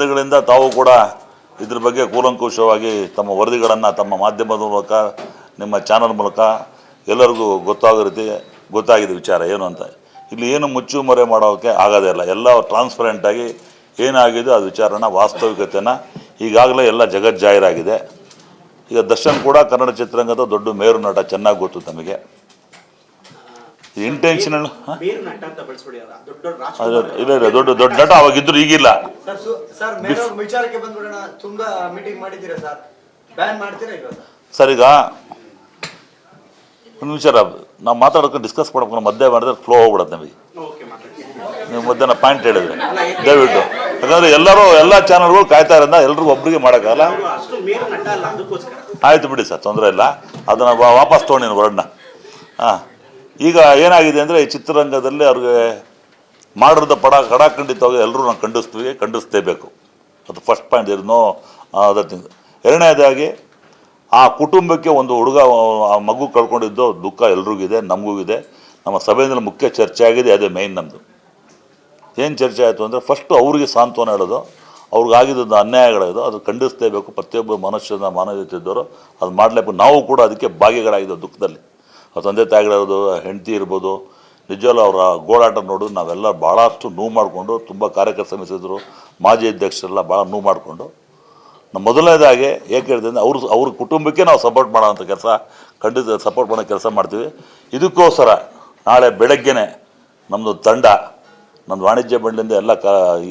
ಗಳಿಂದ ತಾವು ಕೂಡ ಇದ್ರ ಬಗ್ಗೆ ಕೂಲಂಕುಷವಾಗಿ ತಮ್ಮ ವರದಿಗಳನ್ನು ತಮ್ಮ ಮಾಧ್ಯಮದ ಮೂಲಕ, ನಿಮ್ಮ ಚಾನಲ್ ಮೂಲಕ ಎಲ್ಲರಿಗೂ ಗೊತ್ತಾಗೋ ರೀತಿ ಗೊತ್ತಾಗಿದೆ ವಿಚಾರ. ಏನು ಅಂತ? ಇಲ್ಲಿ ಏನು ಮುಚ್ಚು ಮರೆ ಮಾಡೋಕ್ಕೆ ಆಗೋದೇ ಇಲ್ಲ. ಎಲ್ಲ ಟ್ರಾನ್ಸ್ಪರೆಂಟಾಗಿ ಏನಾಗಿದೆ ಅದು ವಿಚಾರನ, ವಾಸ್ತವಿಕತೆನ ಈಗಾಗಲೇ ಎಲ್ಲ ಜಗಜ್ಜಾಹೀರಾಗಿದೆ. ಈಗ ದರ್ಶನ್ ಕೂಡ ಕನ್ನಡ ಚಿತ್ರರಂಗದ ದೊಡ್ಡ ಮೇರು ನಟ, ಚೆನ್ನಾಗಿ ಗೊತ್ತು ತಮಗೆ. ಇಂಟೆನ್ಷನಲ್ ಬೇರು ನಟ ಅಂತ ಬಳಸ್ಬಿಡಿ ಅಲ್ಲ ದೊಡ್ಡ ದೊಡ್ಡ ಇಲ್ಲ ಇಲ್ಲ ದೊಡ್ಡ ದೊಡ್ಡ ನಟ ಅವಾಗಿದ್ರು ಈಗಿಲ್ಲ. ಸರ್ ಸರ್ ಮೇಡಮ್ ವಿಚಾರಕ್ಕೆ ಬಂದ್ಬಿಡೋಣ. ತುಂಬಾ ಮೀಟಿಂಗ್ ಮಾಡಿದ್ದೀರಾ ಸರ್? ಬ್ಯಾನ್ ಮಾಡ್ತೀರಾ ಇಲ್ವಾ ಸರ್ ಸರ್ ಈಗ ಒಂದು ವಿಚಾರ ನಾವು ಮಾತಾಡೋಕೆ ಡಿಸ್ಕಸ್ ಮಾಡ್ಬೇಕು ಮಧ್ಯ ಮಾಡಿದ್ರೆ ಫ್ಲೋ ಹೋಗ್ಬಿಡುತ್ತೆ ನಮಗೆ. ನೀವು ಮಧ್ಯಾಹ್ನ ಪಾಯಿಂಟ್ ಹೇಳಿದ್ರೆ. ದಯವಿಟ್ಟು. ಯಾಕಂದ್ರೆ ಎಲ್ಲರೂ ಎಲ್ಲ ಚಾನಲ್ಗಳು ಕಾಯ್ತಾ ಇರೋದ್ರಿಂದ ಎಲ್ರಿಗೂ ಒಬ್ರಿಗೆ ಮಾಡೋಕ್ಕಲ್ಲ ಅವರು ನಟ ಅಲ್ಲ ಅದಕ್ಕೋಸ್ಕರ. ಆಯ್ತು ಬಿಡಿ ಸರ್ ತೊಂದರೆ ಇಲ್ಲ. ಅದನ್ನು ವಾಪಸ್ ತೊಗೊಂಡಿನ ವರ್ಡ್ನ ಹಾಂ. ಈಗ ಏನಾಗಿದೆ ಅಂದರೆ ಈ ಚಿತ್ರರಂಗದಲ್ಲಿ ಅವ್ರಿಗೆ ಮಾಡಿರೋದ ಪಡ ಕಡಾಖಂಡಿತವಾಗಿ ಎಲ್ಲರೂ ನಾವು ಖಂಡಿಸ್ತೀವಿ, ಖಂಡಿಸ್ತೇಬೇಕು. ಅದು ಫಸ್ಟ್ ಪಾಯಿಂಟ್ ಇರೋ ಅದರ್ ಥಿಂಗ್ ಎರಡನೇದಾಗಿ, ಆ ಕುಟುಂಬಕ್ಕೆ ಒಂದು ಹುಡುಗ, ಆ ಮಗು ಕಳ್ಕೊಂಡಿದ್ದು ದುಃಖ ಎಲ್ರಿಗೂ ಇದೆ ನಮಗೂ ಇದೆ. ನಮ್ಮ ಸಭೆಯಲ್ಲಿ ಮುಖ್ಯ ಚರ್ಚೆ ಆಗಿದೆ, ಅದೇ ಮೇಯ್ನ್ ನಮ್ಮದು ಏನು ಚರ್ಚೆ ಆಯಿತು ಅಂದರೆ ಫಸ್ಟು ಅವರಿಗೆ ಸಾಂತ್ವನ ಹೇಳೋದು ಅವ್ರಿಗಾಗಿದ್ದು ಅನ್ಯಾಯಗಳಿದ್ದು ಅದು ಖಂಡಿಸ್ತೇಬೇಕು. ಪ್ರತಿಯೊಬ್ಬ ಮನುಷ್ಯನ ಮಾನವೀಯತೆ ಇದ್ದವರು ಅದು ಮಾಡಲೇಬೇಕು. ನಾವು ಕೂಡ ಅದಕ್ಕೆ ಭಾಗಿಗಳಾಗಿದ್ದೆವು ದುಃಖದಲ್ಲಿ. ಅವ್ರ ತಂದೆ ತಾಯಿಗಳಿರ್ಬೋದು ಹೆಂಡತಿ ಇರ್ಬೋದು ನಿಜವಲ್ಲೂ ಅವರ ಗೋಳಾಟ ನೋಡು, ನಾವೆಲ್ಲ ಭಾಳಷ್ಟು ನೋವು ಮಾಡಿಕೊಂಡು ತುಂಬ ಕಾರ್ಯಕರ್ತ ಸಮಿಸಿದ್ರು ಮಾಜಿ ಅಧ್ಯಕ್ಷರೆಲ್ಲ ಭಾಳ ನೋವು ಮಾಡಿಕೊಂಡು. ನಮ್ಮ ಮೊದಲನೇದಾಗಿ ಏಕೆ ಹೇಳ್ತಂದ್ರೆ ಅಂದರೆ ಅವ್ರ ಅವ್ರ ಕುಟುಂಬಕ್ಕೆ ನಾವು ಸಪೋರ್ಟ್ ಮಾಡೋಂಥ ಕೆಲಸ, ಖಂಡಿತ ಸಪೋರ್ಟ್ ಮಾಡೋ ಕೆಲಸ ಮಾಡ್ತೀವಿ. ಇದಕ್ಕೋಸ್ಕರ ನಾಳೆ ಬೆಳಗ್ಗೆನೇ ನಮ್ಮದು ತಂಡ ನಮ್ಮದು ವಾಣಿಜ್ಯ ಮಂಡಳಿಯಿಂದ ಎಲ್ಲ ಕ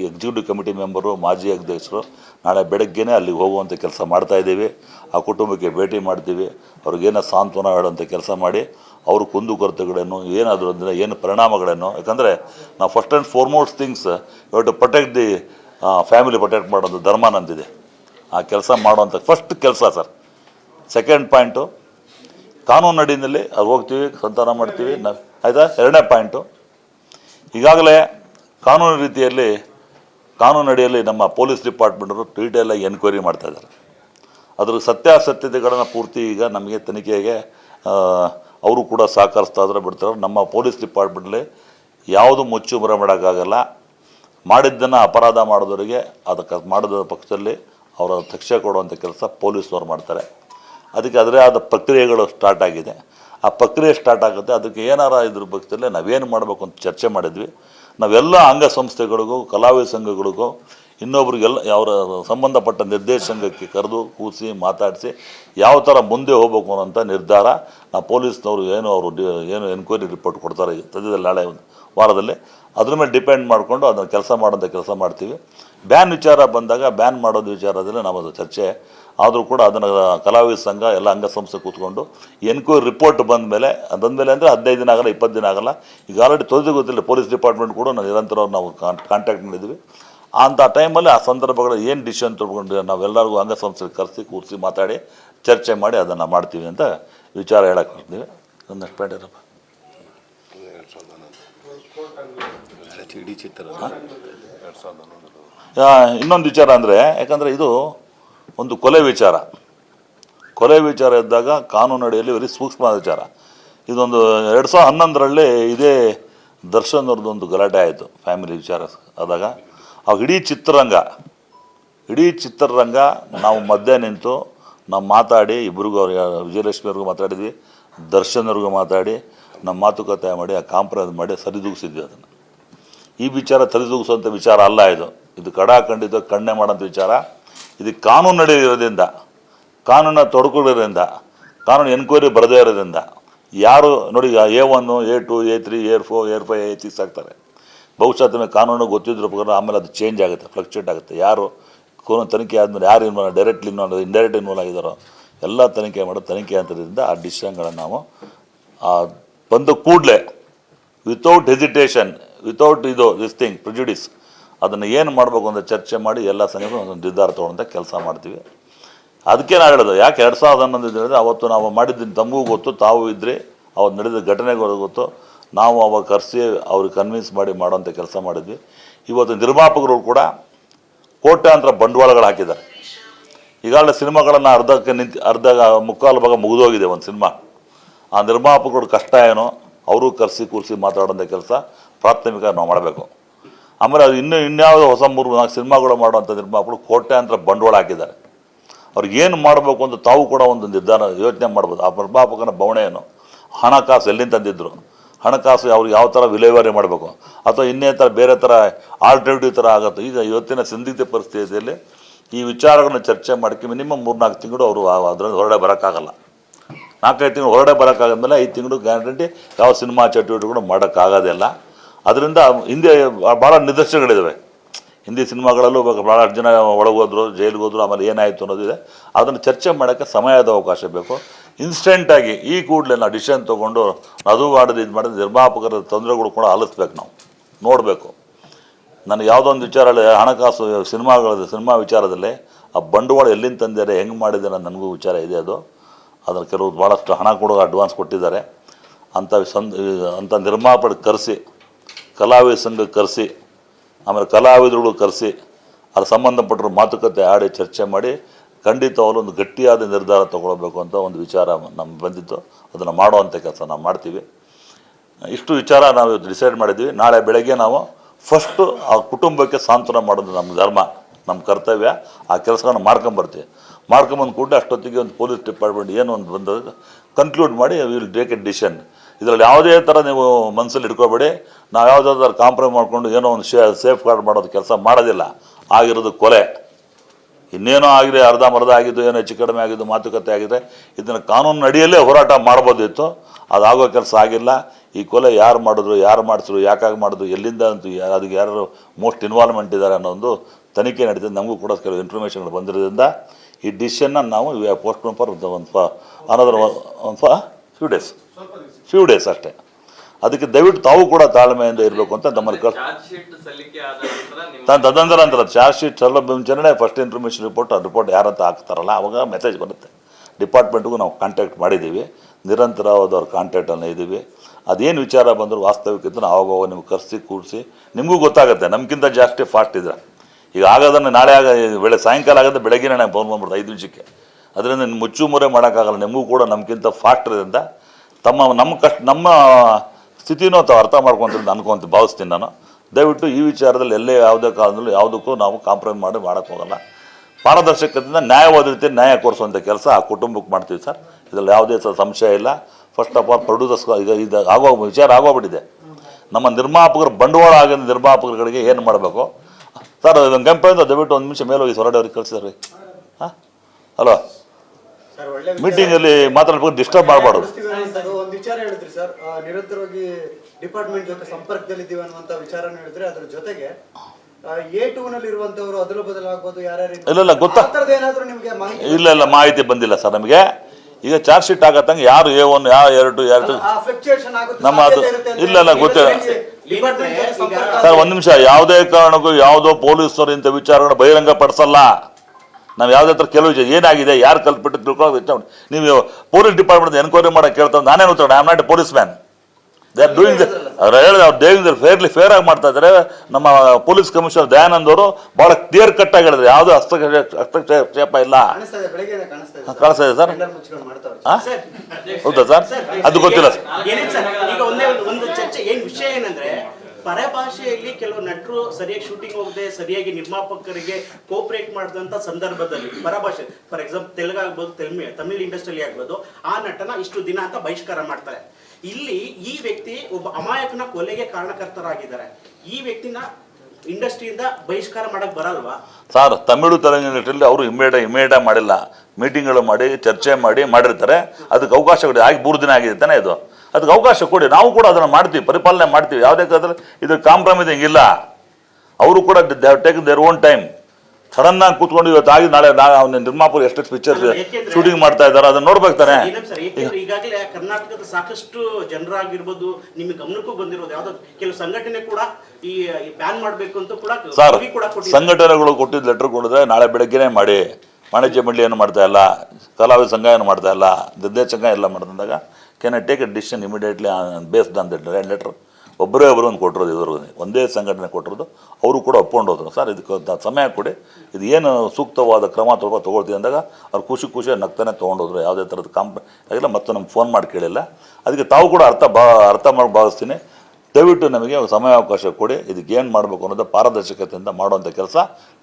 ಎಕ್ಸಿಕ್ಯೂಟಿವ್ ಕಮಿಟಿ ಮೆಂಬರು ಮಾಜಿ ಅಧ್ಯಕ್ಷರು ನಾಳೆ ಬೆಳಗ್ಗೆನೆ ಅಲ್ಲಿಗೆ ಹೋಗುವಂಥ ಕೆಲಸ ಮಾಡ್ತಾ ಇದ್ದೀವಿ. ಆ ಕುಟುಂಬಕ್ಕೆ ಭೇಟಿ ಮಾಡ್ತೀವಿ. ಅವ್ರಿಗೇನೋ ಸಾಂತ್ವನ ಹೇಳುವಂಥ ಕೆಲಸ ಮಾಡಿ ಅವ್ರ ಕುಂದು ಕೊರತೆಗಳನ್ನು ಏನಾದರೂ ಅಂದರೆ ಏನು ಪರಿಣಾಮಗಳೇನು. ಯಾಕಂದರೆ ನಾವು first and foremost things you to protect the family protect ಮಾಡೋದು ಧರ್ಮ ನಂದಿದೆ ಆ ಕೆಲಸ ಮಾಡುವಂಥ ಫಸ್ಟ್ ಕೆಲಸ ಸರ್ ಸೆಕೆಂಡ್ ಪಾಯಿಂಟು ಕಾನೂನು ಅಡಿನಲ್ಲಿ ಅದು ಹೋಗ್ತೀವಿ, ಸಂತಾನ ಮಾಡ್ತೀವಿ. ನ, ಆಯಿತಾ? ಎರಡನೇ ಪಾಯಿಂಟು ಈಗಾಗಲೇ ಕಾನೂನು ರೀತಿಯಲ್ಲಿ, ಕಾನೂನು ಅಡಿಯಲ್ಲಿ ನಮ್ಮ ಪೊಲೀಸ್ ಡಿಪಾರ್ಟ್ಮೆಂಟರು ಡೀಟೇಲಾಗಿ ಎನ್ಕ್ವೈರಿ ಮಾಡ್ತಾ ಇದ್ದಾರೆ. ಅದ್ರ ಸತ್ಯಾಸತ್ಯತೆಗಳನ್ನು ಪೂರ್ತಿ ಈಗ ನಮಗೆ ತನಿಖೆಗೆ ಅವರು ಕೂಡ ಸಹಕರಿಸ್ತಾ ಇದ್ರೆ ಬಿಡ್ತಾರೆ. ನಮ್ಮ ಪೊಲೀಸ್ ಡಿಪಾರ್ಟ್ಮೆಂಟಲ್ಲಿ ಯಾವುದು ಮುಚ್ಚು ಬರ ಮಾಡೋಕ್ಕಾಗಲ್ಲ. ಮಾಡಿದ್ದನ್ನು ಅಪರಾಧ ಮಾಡಿದವರಿಗೆ ಅದಕ್ಕೆ ಮಾಡಿದ ಪಕ್ಷದಲ್ಲಿ ಅವರ ಶಿಕ್ಷೆ ಕೊಡುವಂಥ ಕೆಲಸ ಪೊಲೀಸ್ನವ್ರು ಮಾಡ್ತಾರೆ. ಅದಕ್ಕೆ ಅದರೇ ಆದ ಪ್ರಕ್ರಿಯೆಗಳು ಸ್ಟಾರ್ಟ್ ಆಗಿದೆ. ಆ ಪ್ರಕ್ರಿಯೆ ಸ್ಟಾರ್ಟ್ ಆಗುತ್ತೆ. ಅದಕ್ಕೆ ಏನಾರ ಇದ್ರ ಪಕ್ಷದಲ್ಲಿ ನಾವೇನು ಮಾಡಬೇಕು ಅಂತ ಚರ್ಚೆ ಮಾಡಿದ್ವಿ. ನಾವೆಲ್ಲ ಅಂಗಸಂಸ್ಥೆಗಳಿಗೂ, ಕಲಾವಿದ ಸಂಘಗಳಿಗೂ ಇನ್ನೊಬ್ರಿಗೆಲ್ಲ ಅವರ ಸಂಬಂಧಪಟ್ಟ ನಿರ್ದೇಶನಕ್ಕೆ ಕರೆದು ಕೂಸಿ ಮಾತಾಡಿಸಿ ಯಾವ ಥರ ಮುಂದೆ ಹೋಗ್ಬೇಕು ಅನ್ನೋಂಥ ನಿರ್ಧಾರ ನಾವು ಪೊಲೀಸ್ನವರು ಏನು ಅವರು ಏನು ಎನ್ಕ್ವೈರಿ ರಿಪೋರ್ಟ್ ಕೊಡ್ತಾರೆ ಸದ್ಯದಲ್ಲಿ ನಾಳೆ ಒಂದು ವಾರದಲ್ಲಿ. ಅದ್ರ ಮೇಲೆ ಡಿಪೆಂಡ್ ಮಾಡಿಕೊಂಡು ಅದನ್ನು ಕೆಲಸ ಮಾಡೋಂಥ ಕೆಲಸ ಮಾಡ್ತೀವಿ. ಬ್ಯಾನ್ ವಿಚಾರ ಬಂದಾಗ ಬ್ಯಾನ್ ಮಾಡೋದು ವಿಚಾರದಲ್ಲಿ ನಾವು ಅದು ಚರ್ಚೆ. ಆದರೂ ಕೂಡ ಅದನ್ನು ಕಲಾವಿದ ಸಂಘ ಎಲ್ಲ ಅಂಗಸಂಸ್ಥೆ ಕೂತ್ಕೊಂಡು ಎನ್ಕ್ವೈರಿ ರಿಪೋರ್ಟ್ ಬಂದ ಮೇಲೆ ಬಂದಮೇಲೆ ಅಂದರೆ ಹದಿನೈದು ದಿನ ಆಗಲ್ಲ, ಇಪ್ಪತ್ತು ದಿನ ಆಗಲ್ಲ. ಈಗ ಆಲ್ರೆಡಿ ತೊಂದರೆ ಗೊತ್ತಿಲ್ಲ, ಪೊಲೀಸ್ ಡಿಪಾರ್ಟ್ಮೆಂಟ್ ಕೂಡ ನಾವು ನಿರಂತರವಾಗಿ ನಾವು ಕಾಂಟ್ಯಾಕ್ಟ್ ಮಾಡಿದ್ವಿ. ಅಂಥ ಟೈಮಲ್ಲಿ ಆ ಸಂದರ್ಭಗಳಲ್ಲಿ ಏನು ಡಿಸಿಷನ್ ತೊಗೊಂಡು ನಾವೆಲ್ಲರಿಗೂ ಅಂಗಸಂಸ್ಥೆ ಕರೆಸಿ ಕೂರಿಸಿ ಮಾತಾಡಿ ಚರ್ಚೆ ಮಾಡಿ ಅದನ್ನು ಮಾಡ್ತೀವಿ ಅಂತ ವಿಚಾರ ಹೇಳಕ್ಕೆ ಬರ್ತೀವಿ ಒಂದಷ್ಟು ಆ, ಇನ್ನೊಂದು ವಿಚಾರ ಅಂದರೆ ಯಾಕಂದರೆ ಇದು ಒಂದು ಕೊಲೆ ವಿಚಾರ. ಕೊಲೆ ವಿಚಾರ ಇದ್ದಾಗ ಕಾನೂನು ಅಡಿಯಲ್ಲಿ ವೆರಿ ಸೂಕ್ಷ್ಮ ವಿಚಾರ. ಇದೊಂದು ಎರಡು ಸಾವಿರದ ಹನ್ನೊಂದರಲ್ಲಿ ಇದೇ ದರ್ಶನ್ ಅವ್ರದ್ದೊಂದು ಗಲಾಟೆ ಆಯಿತು ಫ್ಯಾಮಿಲಿ ವಿಚಾರ ಆದಾಗ. ಆ ಇಡೀ ಚಿತ್ರರಂಗ ಇಡೀ ಚಿತ್ರರಂಗ ನಾವು ಮಧ್ಯೆ ನಿಂತು ನಾವು ಮಾತಾಡಿ ಇಬ್ಬರಿಗೂ ಅವ್ರಿಗೆ ವಿಜಯಲಕ್ಷ್ಮಿ ಅವ್ರಿಗೂ ಮಾತಾಡಿದ್ವಿ, ದರ್ಶನ್ ಅವ್ರಿಗೂ ಮಾತಾಡಿ, ನಮ್ಮ ಮಾತುಕತೆ ಮಾಡಿ, ಆ ಕಾಂಪ್ರಮೈಸ್ ಮಾಡಿ ಸರಿದೂಗಿಸಿದ್ವಿ ಅದನ್ನು. ಈ ವಿಚಾರ ಸರಿದೂಗಿಸುವಂಥ ವಿಚಾರ ಅಲ್ಲ ಇದು. ಇದು ಕಡಾಖಂಡಿತ ಕಣ್ಣೆ ಮಾಡೋಂಥ ವಿಚಾರ. ಇದು ಕಾನೂನು ನಡೆಯೋದ್ರಿಂದ ಕಾನೂನ ತೊಡ್ಕೊಳ್ಳೋದ್ರಿಂದ, ಕಾನೂನು ಎನ್ಕ್ವೈರಿ ಬರದೇ ಇರೋದ್ರಿಂದ, ಯಾರು ನೋಡಿ A one A two A three A four A five A six ಆಗ್ತಾರೆ. ಬಹುಶಃ ತಮಗೆ ಕಾನೂನು ಗೊತ್ತಿದ್ರ ಪ್ರಕಾರ ಆಮೇಲೆ ಅದು ಚೇಂಜ್ ಆಗುತ್ತೆ ಫ್ಲಕ್ಚುಯೇಟ್ ಆಗುತ್ತೆ. ಯಾರು ಕೋನ ತನಿಖೆ ಆದಮೇಲೆ ಯಾರು involve direct involve indirect involve ಆಗಿದ್ದಾರೋ, ಎಲ್ಲ ತನಿಖೆ ಮಾಡೋ ತನಿಖೆ ಅಂತದ್ರಿಂದ ಆ ಡಿಸಿಷನ್ಗಳನ್ನು ನಾವು ಬಂದ ಕೂಡಲೇ ವಿತೌಟ್ ಹೆಸಿಟೇಷನ್ ವಿತೌಟ್ ಇದು ದಿಸ್ ಥಿಂಗ್ ಪ್ರಿಜುಡಿಸ್ ಅದನ್ನು ಏನು ಮಾಡಬೇಕು ಅಂತ ಚರ್ಚೆ ಮಾಡಿ ಎಲ್ಲ ಸಂಘಗಳು ಒಂದು ನಿರ್ಧಾರ ತೊಗೊಂಡಂಥ ಕೆಲಸ ಮಾಡ್ತೀವಿ. ಅದಕ್ಕೆ ನಾನು ಹೇಳೋದು, ಯಾಕೆ ಎರಡು ಸಾವಿರದ ಹನ್ನೊಂದು ಹೇಳಿದ್ರೆ ಅವತ್ತು ನಾವು ಮಾಡಿದ್ದೀನಿ ತಮಗೂ ಗೊತ್ತು, ತಾವು ಇದ್ರಿ ಅವತ್ತು ನಡೆದ ಘಟನೆಗಳು ಗೊತ್ತು ನಾವು ಅವಾಗ ಕರೆಸಿ ಅವ್ರಿಗೆ ಕನ್ವಿನ್ಸ್ ಮಾಡಿ ಮಾಡೋಂಥ ಕೆಲಸ ಮಾಡಿದ್ವಿ. ಇವತ್ತು ನಿರ್ಮಾಪಕರು ಕೂಡ ಕೋಟ್ಯಾಂತರ ಬಂಡವಾಳಗಳು ಹಾಕಿದ್ದಾರೆ. ಈಗಾಗಲೇ ಸಿನಿಮಾಗಳನ್ನು ಅರ್ಧಕ್ಕೆ ನಿಂತು ಅರ್ಧ ಮುಕ್ಕಾಲು ಭಾಗ ಮುಗಿದೋಗಿದೆ ಒಂದು ಸಿನಿಮಾ. ಆ ನಿರ್ಮಾಪಕರು ಕಷ್ಟ ಏನೋ, ಅವರು ಕರೆಸಿ ಕೂರಿಸಿ ಮಾತಾಡೋಂಥ ಕೆಲಸ ಪ್ರಾಥಮಿಕ ನಾವು ಮಾಡಬೇಕು. ಆಮೇಲೆ ಅದು ಇನ್ನೂ ಇನ್ಯಾವುದೋ ಹೊಸ ಮೂರು ನಾಲ್ಕು ಸಿನಿಮಾಗಳು ಮಾಡುವಂಥ ನಿರ್ಮಾಪಕರು ಕೋಟ್ಯಾಂತರ ಬಂಡವಾಳ ಹಾಕಿದ್ದಾರೆ. ಅವ್ರಿಗೆ ಏನು ಮಾಡಬೇಕು ಅಂತ ತಾವು ಕೂಡ ಒಂದು ನಿರ್ಧಾರ ಯೋಚನೆ ಮಾಡ್ಬೋದು. ಆ ನಿರ್ಮಾಪಕನ ಬವಣೆ ಏನು? ಹಣಕಾಸು ಎಲ್ಲಿಂದ ತಂದಿದ್ರು? ಹಣಕಾಸು ಅವ್ರಿಗೆ ಯಾವ ಥರ ವಿಲೇವಾರಿ ಮಾಡಬೇಕು? ಅಥವಾ ಇನ್ನೇ ಥರ ಬೇರೆ ಥರ ಆಲ್ಟರ್ನೇಟಿವ್ ಥರ ಆಗುತ್ತೆ? ಈಗ ಇವತ್ತಿನ ಸಂದಿಗ್ಧ ಪರಿಸ್ಥಿತಿಯಲ್ಲಿ ಈ ವಿಚಾರಗಳನ್ನ ಚರ್ಚೆ ಮಾಡೋಕ್ಕೆ ಮಿನಿಮಮ್ ಮೂರ್ನಾಲ್ಕು ತಿಂಗಳು ಅವರು ಅದರಲ್ಲಿ ಹೊರಡೆ ಬರೋಕ್ಕಾಗಲ್ಲ. ನಾಲ್ಕೈದು ತಿಂಗಳು ಹೊರಡೆ ಬರೋಕ್ಕಾಗದ್ಮೇಲೆ ಐದು ತಿಂಗಳು ಗ್ಯಾರಂಟಿ ಯಾವ ಸಿನಿಮಾ ಚಟುವಟಿಕೆಗಳು ಮಾಡೋಕ್ಕಾಗೋದಿಲ್ಲ ಅದರಿಂದ ಹಿಂದೆ ಭಾಳ ನಿದರ್ಶನಗಳಿದ್ದಾವೆ ಹಿಂದಿ ಸಿನಿಮಾಗಳಲ್ಲೂ ಭಾಳ ಜನ ಒಳಗೋದ್ರು ಜೈಲಿಗೆ ಹೋದ್ರು, ಆಮೇಲೆ ಏನಾಯಿತು ಅನ್ನೋದಿದೆ ಅದನ್ನು ಚರ್ಚೆ ಮಾಡೋಕ್ಕೆ ಸಮಯದ ಅವಕಾಶ ಬೇಕು. ಇನ್ಸ್ಟೆಂಟಾಗಿ ಈ ಕೂಡಲೇ ನಾವು ಡಿಸಿಷನ್ ತೊಗೊಂಡು ಅದು ಮಾಡೋದು ಇದು ಮಾಡಿದ್ರೆ ನಿರ್ಮಾಪಕರ ತೊಂದರೆಗಳು ಕೂಡ ಆಲಿಸ್ಬೇಕು ನಾವು. ನೋಡಬೇಕು. ನನಗೆ ಯಾವುದೋ ಒಂದು ವಿಚಾರ ಹಣಕಾಸು ಸಿನಿಮಾಗಳ ಸಿನಿಮಾ ವಿಚಾರದಲ್ಲಿ ಆ ಬಂಡವಾಳ ಎಲ್ಲಿಂದ ತಂದಿದ್ದಾರೆ, ಹೆಂಗೆ ಮಾಡಿದ್ದಾರೆ ನನಗೂ ವಿಚಾರ ಇದೆ ಅದು. ಅದನ್ನು ಕೆಲವು ಭಾಳಷ್ಟು ಹಣ ಕೂಡ ಅಡ್ವಾನ್ಸ್ ಕೊಟ್ಟಿದ್ದಾರೆ. ಅಂಥ ಸಂದ್, ಅಂಥ ನಿರ್ಮಾಪಕ ಕರೆಸಿ, ಕಲಾವಿದ ಸಂಘ ಕರೆಸಿ, ಆಮೇಲೆ ಕಲಾವಿದರುಗಳು ಕರೆಸಿ, ಅದ್ರ ಸಂಬಂಧಪಟ್ಟರು ಮಾತುಕತೆ ಆಡಿ ಚರ್ಚೆ ಮಾಡಿ ಖಂಡಿತವಾಗ್ಲೂ ಒಂದು ಗಟ್ಟಿಯಾದ ನಿರ್ಧಾರ ತಗೊಳ್ಬೇಕು ಅಂತ ಒಂದು ವಿಚಾರ ನಮ್ಗೆ ಬಂದಿತ್ತು. ಅದನ್ನು ಮಾಡುವಂಥ ಕೆಲಸ ನಾವು ಮಾಡ್ತೀವಿ. ಇಷ್ಟು ವಿಚಾರ ನಾವು ಡಿಸೈಡ್ ಮಾಡಿದ್ವಿ. ನಾಳೆ ಬೆಳಗ್ಗೆ ನಾವು ಫಸ್ಟು ಆ ಕುಟುಂಬಕ್ಕೆ ಸಾಂತ್ವನ ಮಾಡೋದು ನಮ್ಮ ಧರ್ಮ ನಮ್ಮ ಕರ್ತವ್ಯ. ಆ ಕೆಲಸವನ್ನು ಮಾಡ್ಕೊಂಬರ್ತೀವಿ ಮಾಡ್ಕೊಂಬಂದು ಕೂಡ ಅಷ್ಟೊತ್ತಿಗೆ ಒಂದು ಪೊಲೀಸ್ ಡಿಪಾರ್ಟ್ಮೆಂಟ್ ಏನು ಒಂದು ಬಂದ ಕನ್ಕ್ಲೂಡ್ ಮಾಡಿ ವಿಲ್ ಟೇಕ್ ಎ ಡಿಸಿಷನ್ ಇದರಲ್ಲಿ ಯಾವುದೇ ಥರ ನೀವು ಮನಸ್ಸಲ್ಲಿ ಇಟ್ಕೋಬೇಡಿ. ನಾವು ಯಾವುದಾದ್ರೂ ಕಾಂಪ್ರಮೈಸ್ ಮಾಡಿಕೊಂಡು ಏನೋ ಒಂದು ಶೇ ಸೇಫ್ ಗಾರ್ಡ್ ಮಾಡೋದು ಕೆಲಸ ಮಾಡೋದಿಲ್ಲ. ಆಗಿರೋದು ಕೊಲೆ. ಇನ್ನೇನೋ ಆಗಿದೆ, ಅರ್ಧ ಮರ್ಧ ಆಗಿದ್ದು, ಏನೋ ಹೆಚ್ಚು ಕಡಿಮೆ ಆಗಿದ್ದು, ಮಾತುಕತೆ ಆಗಿದೆ. ಇದನ್ನು ಕಾನೂನು ಅಡಿಯಲ್ಲೇ ಹೋರಾಟ ಮಾಡ್ಬೋದಿತ್ತು ಅದಾಗೋ ಕೆಲಸ ಆಗಿಲ್ಲ. ಈ ಕೊಲೆ ಯಾರು ಮಾಡಿದ್ರು, ಯಾರು ಮಾಡಿಸಿದ್ರು, ಯಾಕಾಗಿ ಮಾಡಿದ್ರು, ಎಲ್ಲಿಂದ ಅಂತೂ ಅದಕ್ಕೆ ಯಾರು ಮೋಸ್ಟ್ ಇನ್ವಾಲ್ವ್ಮೆಂಟ್ ಇದ್ದಾರೆ ಅನ್ನೋ ಒಂದು ತನಿಖೆ ನಡೀತದೆ. ನಮಗೂ ಕೂಡ ಕೆಲವು ಇನ್ಫಾರ್ಮೇಷನ್ಗಳು ಬಂದಿರೋದ್ರಿಂದ ಈ ಡಿಸಿಷನ್ನ ನಾವು ಪೋಸ್ಟ್ ಫಾರ್ ಒಂದು ಫ ಅನದರ್ ಒಂದು ಫ ಫ್ಯೂ ಡೇಸ್ ಫ್ಯೂ ಡೇಸ್ ಅಷ್ಟೇ. ಅದಕ್ಕೆ ದಯವಿಟ್ಟು ತಾವು ಕೂಡ ತಾಳ್ಮೆಯಿಂದ ಇರಬೇಕು ಅಂತ ನಮ್ಮಲ್ಲಿ ಕಳ್ ತಾನು ತದಂತರ ಅಂತಾರೆ ಚಾರ್ಜ್ ಶೀಟ್ ಸೌಲಭ್ಯ ಮುಂಚೆನೇ ಫಸ್ಟ್ ಇನ್ಫಾರ್ಮೇಷನ್ ರಿಪೋರ್ಟ್ ಅದು ರಿಪೋರ್ಟ್ ಯಾರಂತ ಹಾಕ್ತಾರಲ್ಲ ಅವಾಗ ಮೆಸೇಜ್ ಬರುತ್ತೆ. ಡಿಪಾರ್ಟ್ಮೆಂಟ್ಗೂ ನಾವು ಕಾಂಟ್ಯಾಕ್ಟ್ ಮಾಡಿದ್ದೀವಿ. ನಿರಂತರವಾದ ಅವ್ರ ಕಾಂಟ್ಯಾಕ್ಟನ್ನು ಇದ್ದೀವಿ. ಅದೇನು ವಿಚಾರ ಬಂದರೂ ವಾಸ್ತವಿಕ ನಾವು ಅವಾಗ ನಿಮ್ಗೆ ಕರೆಸಿ ಕೂಡಿಸಿ. ನಿಮಗೂ ಗೊತ್ತಾಗುತ್ತೆ ನಮಗಿಂತ ಜಾಸ್ತಿ ಫಾಸ್ಟ್ ಇದ್ರೆ. ಈಗ ಆಗೋದನ್ನು ನಾಳೆ ಆಗ ಬೆಳೆ ಸಾಯಂಕಾಲ ಆಗೋದು ಬೆಳಗ್ಗೆನೇ ನಾನು ಫೋನ್ ಮಾಡ್ಬಿಡ್ತು ಐದು ನಿಮಿಷಕ್ಕೆ. ಅದರಿಂದ ಮುಚ್ಚು ಮುರೆ ಮಾಡೋಕ್ಕಾಗಲ್ಲ ನಿಮಗೂ ಕೂಡ ನಮಗಿಂತ ಫಾಸ್ಟ್ ಇರೋದ್ರಿಂದ ತಮ್ಮ ನಮ್ಮ ಕಷ್ಟ ನಮ್ಮ ಸ್ಥಿತಿನೂ ತಾವು ಅರ್ಥ ಮಾಡ್ಕೊಂತೀನಿ ಅನ್ಕೊಂತ ಭಾವಿಸ್ತೀನಿ ನಾನು. ದಯವಿಟ್ಟು ಈ ವಿಚಾರದಲ್ಲಿ ಎಲ್ಲೇ ಯಾವುದೇ ಕಾಲದಲ್ಲೂ ಯಾವುದಕ್ಕೂ ನಾವು ಕಾಂಪ್ರಮೈಸ್ ಮಾಡಿ ಮಾಡೋಕ್ಕೋಗಲ್ಲ ಪಾರದರ್ಶಕತೆಯಿಂದ ನ್ಯಾಯವಾದ ರೀತಿ ನ್ಯಾಯ ಕೊಡಿಸುವಂಥ ಕೆಲಸ ಆ ಕುಟುಂಬಕ್ಕೆ ಮಾಡ್ತೀವಿ ಸರ್. ಇದರಲ್ಲಿ ಯಾವುದೇ ಸಹ ಸಂಶಯ ಇಲ್ಲ. ಫಸ್ಟ್ ಆಫ್ ಆಲ್ ಪ್ರೊಡ್ಯೂಸರ್ಸ್ ಈಗ ಇದು ಆಗೋ ವಿಚಾರ ಆಗೋಗ್ಬಿಟ್ಟಿದೆ. ನಮ್ಮ ನಿರ್ಮಾಪಕರು ಬಂಡವಾಳ ಆಗಿದ್ದ ನಿರ್ಮಾಪಕರುಗಳಿಗೆ ಏನು ಮಾಡಬೇಕು? ಸರ್ ಗಂಪೆಯಿಂದ ದಯವಿಟ್ಟು ಒಂದು ನಿಮಿಷ ಮೇಲೆ ಹೋಗಿ ಹೊರಡೆ ಅವ್ರಿಗೆ ಕಳಿಸಿದ್ರಿ. ಹಾಂ? ಹಲೋ ಸರ್ ಅಲ್ಲಿ ಮೀಟಿಂಗಲ್ಲಿ ಮಾತಾಡ್ಬೇಕು ಡಿಸ್ಟರ್ಬ್ ಮಾಡಬಾರ್ದು ಒಂದು ವಿಚಾರ ಹೇಳಿದ್ರಿ ಸರ್. ನಿರಂತರವಾಗಿ ಡಿಪಾರ್ಟ್ಮೆಂಟ್ ಜೊತೆ ಸಂಪರ್ಕದಲ್ಲಿದ್ದೀವಿ ಅನ್ನುವಂತ ವಿಚಾರ ಹೇಳಿದ್ರೆ. ಅದ್ರ ಜೊತೆಗೆ ಎ ಟೂ ನಲ್ಲಿ ಇರುವಂತವ್ರು ಅದಲು ಬದಲಾಗ್ಬೋದು ಯಾರ್ಯಾರು ಇಲ್ಲ, ಇಲ್ಲ, ಗೊತ್ತಾ- ಏನಾದ್ರು ಮಾಹಿತಿ ಇಲ್ಲ ಇಲ್ಲ ಮಾಹಿತಿ ಬಂದಿಲ್ಲ ಸರ್ ನಮಗೆ. ಈಗ ಚಾರ್ಜ್ ಶೀಟ್ ಆಗತ್ತಂಗೆ ಯಾರು ಎ ಒನ್ ಯಾವ ಎರಡು ಎರಡು ಆ ಫ್ಲಕ್ಚುಯೇಷನ್ ಆಗುತ್ತೆ ನಮ್ಮ ಅದು- ಇಲ್ಲ, ಇಲ್ಲ, ಗೊತ್ತಿಲ್ಲ. ಸರ್ ಒಂದು ನಿಮಿಷ ಯಾವುದೇ ಕಾರಣಕ್ಕೂ ಯಾವುದೋ ಪೊಲೀಸರು ಇಂಥ ವಿಚಾರಗಳನ್ನ ಬಹಿರಂಗ ಪಡಿಸಲ್ಲ. ನಾವು ಯಾವುದೇ ಹತ್ರ ಕೆಲವು ಏನಾಗಿದೆ ಯಾರು ಕಲ್ಪಿಟ್ಟು ತಿಳ್ಕೊಳ್ಳೋ ವಿಚಾರ ನೀವು ಪೊಲೀಸ್ ಡಿಪಾರ್ಟ್ಮೆಂಟ್ ಎನ್ಕ್ವೈರಿ ಮಾಡಕ್ಕೆ ಕೇಳ್ತಾರೆ ನಾನೇನು ಉತ್ತರ I am not a police man they are doing ಅವ್ರು ಹೇಳಿದ ಅವ್ರು ಡೇವಿಂಗ್ ಫೇರ್ಲಿ ಫೇರ್ ಆಗಿ ಮಾಡ್ತಾ ಇದ್ದಾರೆ ನಮ್ಮ ಪೊಲೀಸ್ ಕಮಿಷನರ್ ದಯಾನಂದ್ ಅವರು ಭಾಳ ಕ್ಲಿಯರ್ ಕಟ್ ಆಗಿ ಹೇಳಿದ್ರು ಯಾವುದೇ ಹಸ್ತಕ್ಷೇಪ ಹಸ್ತಕ್ಷೇಪ ಇಲ್ಲ. ಕಾಣಿಸ್ತಾ ಇದೆ ಸರ್? ಹೌದಾ ಸರ್? ಅದು ಗೊತ್ತಿಲ್ಲ ಸರ್. ಪರಭಾಷೆಯಲ್ಲಿ ಕೆಲವು ನಟರು ಸರಿಯಾಗಿ ಶೂಟಿಂಗ್ ಹೋಗದೆ, ಸರಿಯಾಗಿ ನಿರ್ಮಾಪಕರಿಗೆ ಕೋಪರೇಟ್ ಮಾಡಿದಂತ ಸಂದರ್ಭದಲ್ಲಿ ಪರಭಾಷೆ ಫಾರ್ ಎಕ್ಸಾಂಪಲ್ ತೆಲುಗು ಆಗ್ಬೋದು ತೆಲ್ಮಿ ತಮಿಳ್ ಇಂಡಸ್ಟ್ರಿಯಲ್ಲಿ ಆಗ್ಬೋದು, ಆ ನಟನ ಇಷ್ಟು ದಿನ ಅಂತ ಬಹಿಷ್ಕಾರ ಮಾಡ್ತಾರೆ. ಇಲ್ಲಿ ಈ ವ್ಯಕ್ತಿ ಒಬ್ಬ ಅಮಾಯಕನ ಕೊಲೆಗೆ ಕಾರಣಕರ್ತರಾಗಿದ್ದಾರೆ. ಈ ವ್ಯಕ್ತಿನ ಇಂಡಸ್ಟ್ರಿಯಿಂದ ಬಹಿಷ್ಕಾರ ಮಾಡಕ್ ಬರಲ್ವಾ? ಸರ್, ತಮಿಳು ತೆಲುಗು ಇಂಡಸ್ಟ್ರಿಯಲ್ಲಿ ಅವರು ಇಮೇಡ ಇಮೇಡ ಮಾಡಿಲ್ಲ. ಮೀಟಿಂಗ್ಗಳು ಮಾಡಿ, ಚರ್ಚೆ ಮಾಡಿ ಮಾಡಿರ್ತಾರೆ. ಅದಕ್ಕೆ ಅವಕಾಶ ಕೊಡಿ. ಆಗಿ ಮೂರು ದಿನ ಆಗಿದೆ ತಾನೇ ಇದು? ಅದಕ್ಕೆ ಅವಕಾಶ ಕೊಡಿ. ನಾವು ಕೂಡ ಅದನ್ನು ಮಾಡ್ತೀವಿ ಪರಿಪಾಲನೆ ಮಾಡ್ತೀವಿ. ಯಾವುದೇ ಕಾದ್ರೆ ಇದು ಕಾಂಪ್ರಮೈಸ್ ಇಲ್ಲ ಅವರು ಕೂಡ take their own time sudden ಆಗಿ ಕೂತ್ಕೊಂಡು ಇವತ್ತು ಆಗಿ ನಾಳೆ ನಾಳೆ ಅವ್ನ ನಿರ್ಮಾಪುರ ಎಷ್ಟೆಷ್ಟು ಪಿಕ್ಚರ್ ಶೂಟಿಂಗ್ ಮಾಡ್ತಾ ಇದ್ದಾರೆ ಅದನ್ನ ನೋಡ್ಬೇಕು ತಾನೆ? ಈಗಾಗಲೇ ಕರ್ನಾಟಕದ ಸಾಕಷ್ಟು ಜನರಾಗಿರ್ಬೋದು ನಿಮಗೆ ಗಮನಕ್ಕೂ ಬಂದಿರೋದು ಯಾವ್ದೋ ಕೆಲವು ಸಂಘಟನೆ ಕೂಡ ಈ ಬ್ಯಾನ್ ಮಾಡಬೇಕು ಅಂತ ಕೂಡ ಸರ್. ಸಂಘಟನೆಗಳು ಕೊಟ್ಟಿದ್ದ ಲೆಟರ್ ಕೊಡಿದ್ರೆ ನಾಳೆ ಬೆಳಗ್ಗೆನೇ ಮಾಡಿ. ವಾಣಿಜ್ಯ ಮಂಡಳಿಯನ್ನು ಏನು ಮಾಡ್ತಾ ಇಲ್ಲ? ಕಲಾವಿದ ಸಂಘ ಏನು ಮಾಡ್ತಾ ಇಲ್ಲ? ನಿರ್ದೇಶಕ ಎಲ್ಲ ಮಾಡ್ತಂದಾಗ can I take a decision immediately based on that letter ಒಬ್ಬರೇ ಒಬ್ಬರು ಒಂದು ಕೊಟ್ಟಿರೋದು ಇದುವರೆಗೂ ಒಂದೇ ಸಂಘಟನೆ ಕೊಟ್ಟಿರೋದು, ಅವರು ಕೂಡ ಒಪ್ಕೊಂಡು ಹೋದ್ರು. ಸರ್ ಇದಕ್ಕೆ ಸಮಯ ಕೊಡಿ. ಇದು ಏನು ಸೂಕ್ತವಾದ ಕ್ರಮ ತಗೋ ತೊಗೊಳ್ತೀವಿ ಅಂದಾಗ ಅವ್ರು ಖುಷಿ ಖುಷಿಯಾಗಿ ನಗ್ತಾನೆ ತೊಗೊಂಡೋದ್ರು ಯಾವುದೇ ಥರದ ಕಾಂಪ್, ಆಗಿಲ್ಲ, ಮತ್ತೆ ನಮ್ಗೆ ಫೋನ್ ಮಾಡಿ ಕೇಳಿಲ್ಲ. ಅದಕ್ಕೆ ತಾವು ಕೂಡ ಅರ್ಥ ಬಾ, ಅರ್ಥ ಮಾಡಿ, ಭಾವಿಸ್ತೀನಿ. ದಯವಿಟ್ಟು ನಮಗೆ ಸಮಯಾವಕಾಶ ಕೊಡಿ. ಇದಕ್ಕೆ ಏನು ಮಾಡಬೇಕು ಅನ್ನೋದು ಪಾರದರ್ಶಕತೆಯಿಂದ ಮಾಡುವಂಥ ಕೆಲಸ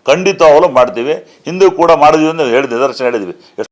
ಖಂಡಿತವಾಗಲೂ ಮಾಡ್ತೀವಿ. ಹಿಂದೂ ಕೂಡ ಮಾಡಿದ್ವಿ ಅಂತ ಹೇಳಿ ನಿದರ್ಶನ ಹೇಳಿದ್ವಿ.